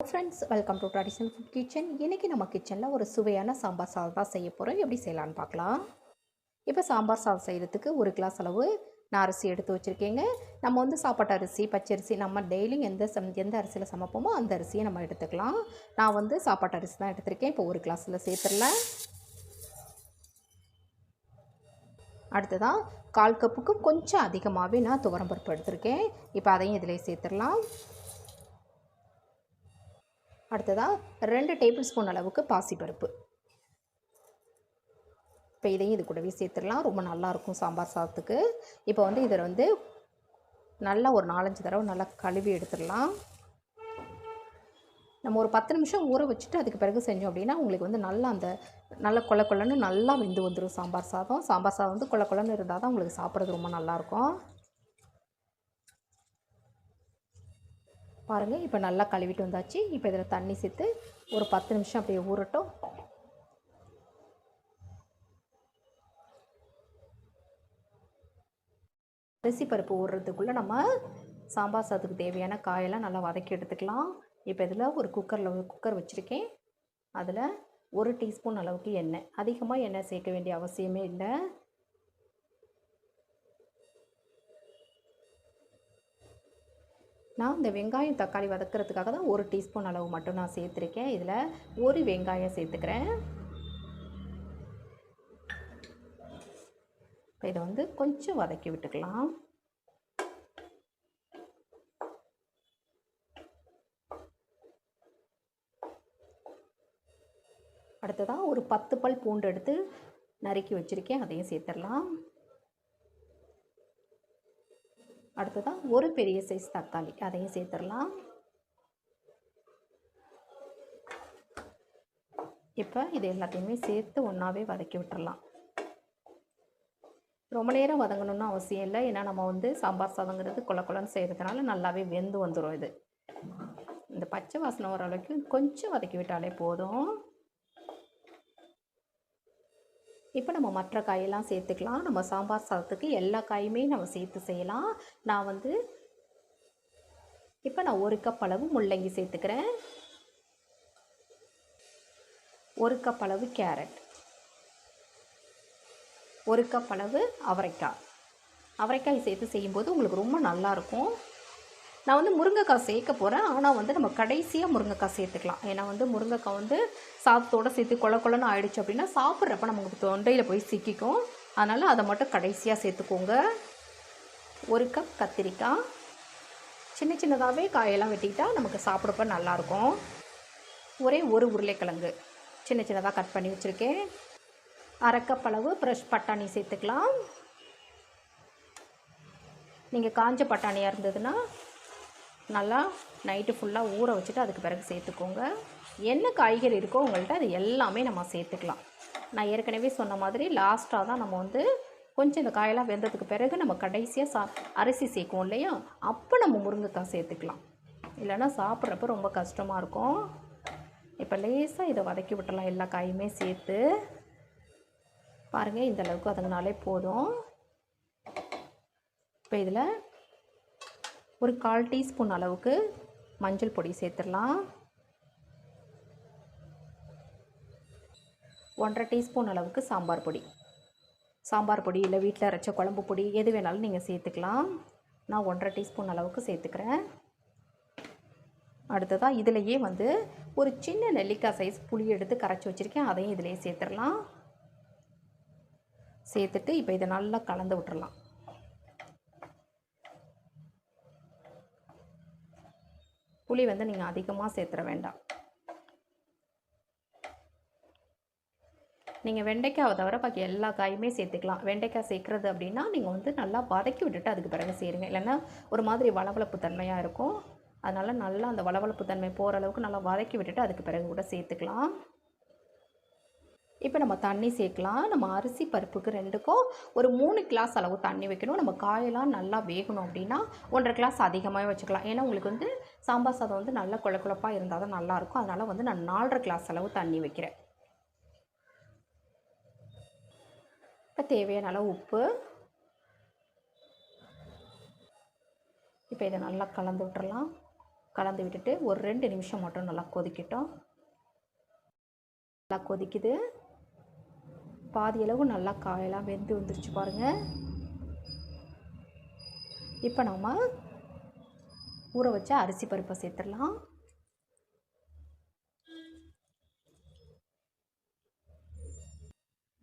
Friends welcome to traditional food kitchen இன்றைக்கி நம்ம கிச்சனில் ஒரு சுவையான சாம்பார் சாதம் தான் செய்ய போகிறோம் எப்படி செய்யலான்னு பார்க்கலாம். இப்போ சாம்பார் சாதம் செய்கிறதுக்கு ஒரு கிளாஸ் அளவு நான் அரிசி எடுத்து வச்சுருக்கேங்க. நம்ம வந்து சாப்பாட்டு அரிசி பச்சரிசி நம்ம டெய்லியும் எந்த சம் எந்த அரிசியில் சமைப்போமோ அந்த அரிசியை நம்ம எடுத்துக்கலாம். நான் வந்து சாப்பாட்டு அரிசி தான் எடுத்திருக்கேன். இப்போ ஒரு கிளாஸில் சேர்த்துடலாம் அடுத்ததான் கால் கப்புக்கும் கொஞ்சம் அதிகமாகவே நான் துவரம்பருப்பு எடுத்திருக்கேன். இப்போ அதையும் இதில் சேர்த்துடலாம். அடுத்ததாக ரெண்டு டேபிள் ஸ்பூன் அளவுக்கு பாசிப்பருப்பு. இப்போ இதையும் இது கூடவே சேர்த்துடலாம். ரொம்ப நல்லாயிருக்கும் சாம்பார் சாதத்துக்கு. இப்போ வந்து இதில் வந்து நல்லா ஒரு நாலஞ்சு தடவை நல்லா கழுவி எடுத்துடலாம். நம்ம ஒரு பத்து நிமிஷம் ஊற வச்சுட்டு அதுக்கு பிறகு செஞ்சோம் அப்படின்னா உங்களுக்கு வந்து நல்லா அந்த நல்ல கொல கொலன்னு நல்லா வெந்து வந்துடும் சாம்பார் சாதம். சாம்பார் சாதம் வந்து கொல கொலன்னு இருந்தால் தான் உங்களுக்கு சாப்பிட்றது ரொம்ப நல்லாயிருக்கும் பாருங்கள் இப்போ நல்லா கழுவிட்டு வந்தாச்சு. இப்போ இதில் தண்ணி சேர்த்து ஒரு பத்து நிமிஷம் அப்படியே ஊறட்டும். அரிசி பருப்பு ஊறுறதுக்குள்ளே நம்ம சாம்பார் சாதத்துக்கு தேவையான காயெல்லாம் நல்லா வதக்கி எடுத்துக்கலாம். இப்போ இதில் ஒரு குக்கரில் குக்கர் வச்சுருக்கேன். அதில் ஒரு டீஸ்பூன் அளவுக்கு எண்ணெய். அதிகமாக எண்ணெய் சேர்க்க வேண்டிய அவசியமே இல்லை. நான் இந்த வெங்காயம் தக்காளி வதக்கிறதுக்காக தான் ஒரு டீஸ்பூன் அளவு மட்டும் நான் சேர்த்துருக்கேன். இதில் ஒரு வெங்காயம் சேர்த்துக்கிறேன். இப்போ இதை வந்து கொஞ்சம் வதக்கி விட்டுக்கலாம். அடுத்ததாக ஒரு பத்து பல் பூண்டு எடுத்து நறுக்கி வச்சுருக்கேன். அதையும் சேர்த்துடலாம். அடுத்ததாக ஒரு பெரிய சைஸ் தக்காளி. அதையும் சேர்த்துடலாம். இப்போ இது எல்லாத்தையுமே சேர்த்து ஒன்றாவே வதக்கி விட்டுறலாம். ரொம்ப நேரம் வதங்கணும்னு அவசியம் இல்லை. ஏன்னா நம்ம வந்து சாம்பார் சாதங்கிறது குல கொலன்னு செய்கிறதுனால நல்லாவே வெந்து வந்துடும் இது. இந்த பச்சை வாசனை ஓரளவுக்கு கொஞ்சம் வதக்கி விட்டாலே போதும். இப்போ நம்ம மற்ற காயெல்லாம் சேர்த்துக்கலாம். நம்ம சாம்பார் சாதத்துக்கு எல்லா காயுமே நம்ம சேர்த்து செய்யலாம். நான் வந்து இப்போ நான் ஒரு கப் அளவு முள்ளங்கி சேர்த்துக்கிறேன். ஒரு கப் அளவு கேரட் ஒரு கப் அளவு அவரைக்காய். அவரைக்காய் சேர்த்து செய்யும்போது உங்களுக்கு ரொம்ப நல்லாயிருக்கும் நான் வந்து முருங்கைக்காய் சேர்க்க போகிறேன் ஆனால் வந்து நம்ம கடைசியாக முருங்கைக்காய் சேர்த்துக்கலாம். ஏன்னா வந்து முருங்கைக்காய் வந்து சாதத்தோடு சேர்த்து கொல கொலன்னு ஆயிடுச்சு அப்படின்னா சாப்பிட்றப்ப நமக்கு தொண்டையில் போய் சிக்கிக்கும். அதனால் அதை மட்டும் கடைசியாக சேர்த்துக்கோங்க. ஒரு கப் கத்திரிக்காய். சின்ன சின்னதாகவே காயெல்லாம் வெட்டிக்கிட்டால் நமக்கு சாப்பிட்றப்ப நல்லாயிருக்கும். ஒரே ஒரு உருளைக்கிழங்கு. சின்ன சின்னதாக கட் பண்ணி வச்சுருக்கேன். அரை கப் அளவு ஃப்ரெஷ் பட்டாணி சேர்த்துக்கலாம். நீங்கள் காஞ்ச பட்டாணியாக இருந்ததுன்னா நல்லா நைட்டு ஃபுல்லாக ஊற வச்சுட்டு அதுக்கு பிறகு சேர்த்துக்கோங்க. என்ன காய்கறி இருக்கோ உங்கள்கிட்ட அது எல்லாமே நம்ம சேர்த்துக்கலாம். நான் ஏற்கனவே சொன்ன மாதிரி லாஸ்ட்டாக தான் நம்ம வந்து கொஞ்சம் இந்த காயெல்லாம் வெந்ததுக்கு பிறகு நம்ம கடைசியாக சா அரிசி சேர்க்குவோம் இல்லையா? அப்போ நம்ம முருங்கைக்காய் சேர்த்துக்கலாம். இல்லைன்னா சாப்பிட்றப்ப ரொம்ப கஷ்டமாக இருக்கும். இப்போ லேசாக இதை வதக்கி விட்டலாம் எல்லா காயுமே சேர்த்து. பாருங்கள் இந்த அளவுக்கு அதுங்கனாலே போதும். இப்போ இதில் ஒரு கால் டீஸ்பூன் அளவுக்கு மஞ்சள் பொடி சேர்த்துடலாம். ஒன்றரை டீஸ்பூன் அளவுக்கு சாம்பார் பொடி. சாம்பார் பொடி இல்லை வீட்டில் அரைச்ச குழம்பு பொடி எது வேணாலும் நீங்கள் சேர்த்துக்கலாம். நான் ஒன்றரை டீஸ்பூன் அளவுக்கு சேர்த்துக்கிறேன். அடுத்ததாக இதிலையே வந்து ஒரு சின்ன நெல்லிக்காய் சைஸ் புளி எடுத்து கரைச்சி வச்சுருக்கேன். அதையும் இதிலையே சேர்த்துடலாம். சேர்த்துட்டு இப்போ இதை நல்லா கலந்து விட்டுறலாம். புளி வந்து நீங்கள் அதிகமாக சேர்த்துற வேண்டாம். நீங்கள் வெண்டைக்காவை தவிர பாக்கி எல்லா காயுமே சேர்த்துக்கலாம். வெண்டைக்காய் சேர்க்குறது அப்படின்னா நீங்கள் வந்து நல்லா வதக்கி விட்டுட்டு அதுக்கு பிறகு சேருங்க இல்லைன்னா ஒரு மாதிரி வளவளப்பு தன்மையாக இருக்கும். அதனால் நல்லா அந்த வளவளப்பு தன்மை போகிற அளவுக்கு நல்லா வதக்கி விட்டுட்டு அதுக்கு பிறகு கூட சேர்த்துக்கலாம். இப்போ நம்ம தண்ணி சேர்க்கலாம். நம்ம அரிசி பருப்புக்கு ரெண்டுக்கும் ஒரு மூணு கிளாஸ் அளவு தண்ணி வைக்கணும். நம்ம காயெல்லாம் நல்லா வேகணும் அப்படின்னா ஒன்றரை கிளாஸ் அதிகமாக வச்சுக்கலாம். ஏன்னா உங்களுக்கு வந்து சாம்பார் சாதம் வந்து நல்லா குழ குழப்பாக இருந்தால் தான் நல்லாயிருக்கும் அதனால் வந்து நான் நாலரை கிளாஸ் அளவு தண்ணி வைக்கிறேன். இப்போ தேவையான அளவு உப்பு. இப்போ இதை நல்லா கலந்து விட்டுறலாம். கலந்து விட்டுட்டு ஒரு ரெண்டு நிமிஷம் மட்டும் நல்லா கொதிக்கட்டும். நல்லா கொதிக்குது. பாதி அளவு நல்லா காயெல்லாம் வெந்து வந்துருச்சு பாருங்கள் இப்போ நம்ம ஊற வச்ச அரிசி பருப்பை சேர்த்துடலாம்.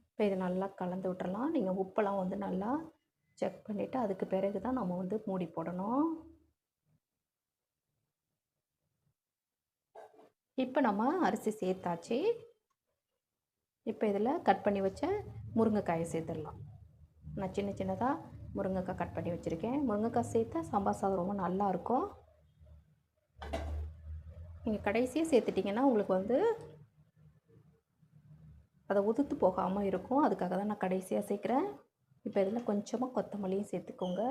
இப்போ இதை நல்லா கலந்து விட்டுறலாம். நீங்கள் உப்பெல்லாம் வந்து நல்லா செக் பண்ணிவிட்டு அதுக்கு பிறகு தான் நம்ம வந்து மூடி போடணும். இப்போ நம்ம அரிசி சேர்த்தாச்சு. இப்போ இதில் கட் பண்ணி வச்ச முருங்கைக்காயை சேர்த்துடலாம். நான் சின்ன சின்னதாக முருங்கைக்காய் கட் பண்ணி வச்சுருக்கேன். முருங்கைக்காய் சேர்த்தா சாம்பார் சாதம் ரொம்ப நல்லாயிருக்கும் நீங்கள் கடைசியாக சேர்த்துட்டிங்கன்னா உங்களுக்கு வந்து அதை உதுத்து போகாமல் இருக்கும். அதுக்காக தான் நான் கடைசியாக சேர்க்குறேன். இப்போ இதில் கொஞ்சமாக கொத்தமல்லியும் சேர்த்துக்கோங்க.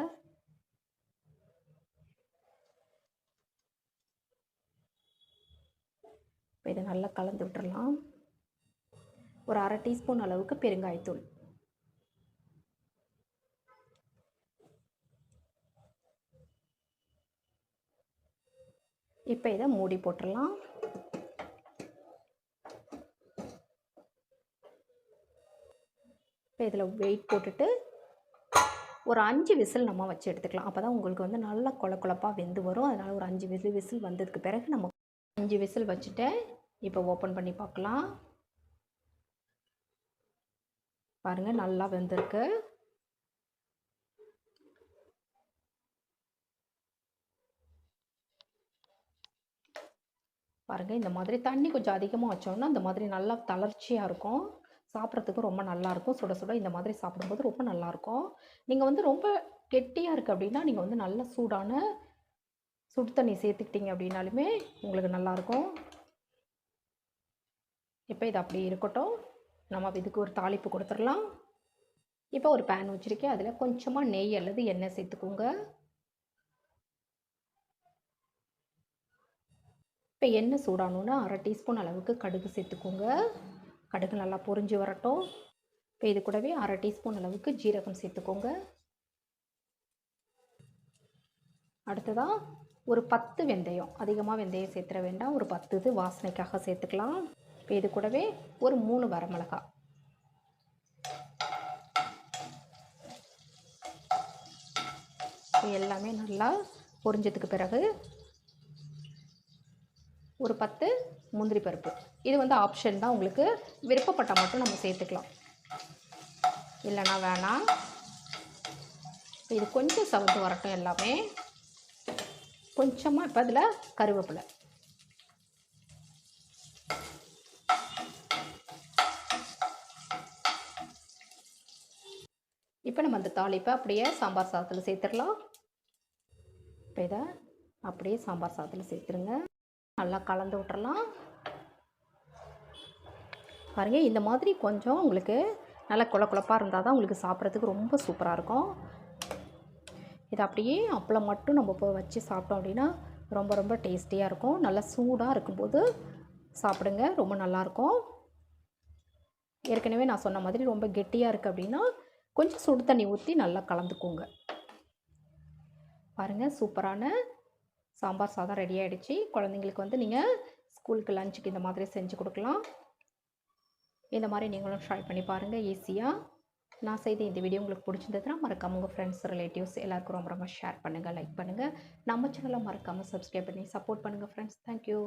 இப்போ இதை நல்லா கலந்து விட்டுறலாம் ஒரு அரை டீஸ்பூன் அளவுக்கு பெருங்காயத்தூள். இப்போ இதை மூடி போட்டுடலாம். இப்போ இதில் வெயிட் போட்டுட்டு ஒரு அஞ்சு விசில் நம்ம வச்சு எடுத்துக்கலாம். அப்போ தான் உங்களுக்கு வந்து நல்லா கொல கொழப்பாக வெந்து வரும். அதனால் ஒரு அஞ்சு விசில் விசில் வந்ததுக்கு பிறகு நம்ம அஞ்சு விசில் வச்சுட்டு இப்போ ஓப்பன் பண்ணி பார்க்கலாம். பாருங்கள் நல்லா வெந்திருக்கு. பாருங்கள் இந்த மாதிரி தண்ணி கொஞ்சம் அதிகமாக வச்சோம்னா இந்த மாதிரி நல்லா தளர்ச்சியாக இருக்கும். சாப்பிட்றதுக்கு ரொம்ப நல்லாயிருக்கும் சுட சுட இந்த மாதிரி சாப்பிடும்போது ரொம்ப நல்லாயிருக்கும் நீங்கள் வந்து ரொம்ப கெட்டியாக இருக்குது அப்படின்னா நீங்கள் வந்து நல்ல சூடான சுடு தண்ணி சேர்த்துக்கிட்டீங்க அப்படின்னாலுமே உங்களுக்கு நல்லாயிருக்கும் இப்போ இது அப்படி இருக்கட்டும். நம்ம இதுக்கு ஒரு தாளிப்பு கொடுத்துடலாம். இப்போ ஒரு பேன் வச்சுருக்கேன். அதில் கொஞ்சமாக நெய் அல்லது எண்ணெய் சேர்த்துக்கோங்க. இப்போ எண்ணெய் சூடானோன்னா அரை டீஸ்பூன் அளவுக்கு கடுகு சேர்த்துக்கோங்க. கடுகு நல்லா பொரிஞ்சு வரட்டும். இப்போ இது கூடவே அரை டீஸ்பூன் அளவுக்கு ஜீரகம் சேர்த்துக்கோங்க. அடுத்ததாக ஒரு பத்து வெந்தயம். அதிகமாக வெந்தயம் சேர்த்துற வேண்டாம். ஒரு பத்து இது வாசனைக்காக சேர்த்துக்கலாம். இப்போ இது கூடவே ஒரு மூணு வரமிளகாய் எல்லாமே நல்லா பொரிஞ்சதுக்கு பிறகு ஒரு பத்து முந்திரி பருப்பு. இது வந்து ஆப்ஷன் தான். உங்களுக்கு விருப்பப்பட்டால் மட்டும் நம்ம சேர்த்துக்கலாம். இல்லைனா வேணாம். இது கொஞ்சம் சவுந்து வரட்டும் எல்லாமே. கொஞ்சமாக இப்போ அதில் கருவேப்பிலை. இப்போ நம்ம அந்த தாளிப்பை அப்படியே சாம்பார் சாதத்தில் சேர்த்துடலாம். இப்போ இதை அப்படியே சாம்பார் சாதத்தில் சேர்த்துருங்க. நல்லா கலந்து விட்டுறலாம். பாருங்கள் இந்த மாதிரி கொஞ்சம் உங்களுக்கு நல்லா குழ குழப்பாக இருந்தால் தான் உங்களுக்கு சாப்பிட்றதுக்கு ரொம்ப சூப்பராக இருக்கும். இது அப்படியே அப்பளம் மட்டும் நம்ம இப்போ வச்சு சாப்பிட்டோம் அப்படின்னா ரொம்ப ரொம்ப டேஸ்டியாக இருக்கும். நல்லா சூடாக இருக்கும்போது சாப்பிடுங்க ரொம்ப நல்லாயிருக்கும் ஏற்கனவே நான் சொன்ன மாதிரி ரொம்ப கெட்டியாக இருக்குது அப்படின்னா கொஞ்சம் சுடு தண்ணி ஊற்றி நல்லா கலந்துக்கோங்க. பாருங்கள் சூப்பரான சாம்பார் சாதம் ரெடி ஆகிடுச்சு குழந்தைங்களுக்கு வந்து நீங்கள் ஸ்கூலுக்கு லஞ்சுக்கு இந்த மாதிரி செஞ்சு கொடுக்கலாம். இந்த மாதிரி நீங்களும் ட்ரை பண்ணி பாருங்கள் ஈஸியாக நான் செய்த இந்த வீடியோ உங்களுக்கு பிடிச்சிருந்ததுன்னா மறக்காமல் உங்கள் ஃப்ரெண்ட்ஸ் ரிலேட்டிவ்ஸ் எல்லாருக்கும் ரொம்ப ரொம்ப ஷேர் பண்ணுங்கள் லைக் பண்ணுங்கள் நம்ம சேனலை மறக்காமல் சப்ஸ்கிரைப் பண்ணி சப்போர்ட் பண்ணுங்கள் ஃப்ரெண்ட்ஸ் தேங்க்யூ